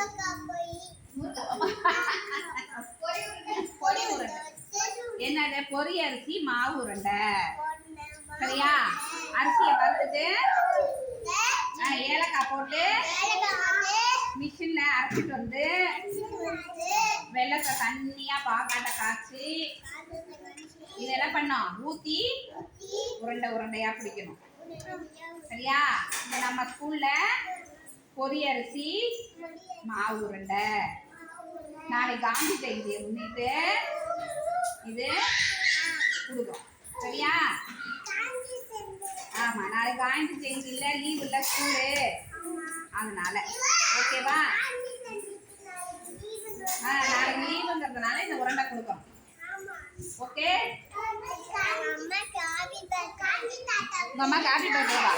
என்னட உருண்டை என்னது? பொரி அரிசி மாவு உருண்டை. சரியா? அரிசியை வறுத்துட்டு ஏலக்காய் போட்டு மிஷின்ல அரைச்சிட்டு வந்து வெள்ளத்தை தண்ணியா பாக்காட்ட காய்ச்சி இதெல்லாம் பண்ணோம். ஊத்தி உருண்டை உருண்டையா பிடிக்கணும். சரியா? இந்த நம்ம ஸ்கூல்ல பொரி அரிசி மாவு உருண்டை நாளைக்கு காந்தி ஜெயந்தியை முன்னிட்டு இது கொடுக்குறோம். சரியா? ஆமா நாளைக்கு காந்தி ஜெயந்தி இல்ல லீவ் இல்ல ஸ்கூலு அதனால. ஓகேவா? ஆ நாளைக்கு லீவுங்கிறதுனால இந்த உருண்டை கொடுக்குறோம். ஓகே? உங்க அம்மா காபி பர்த்டேவா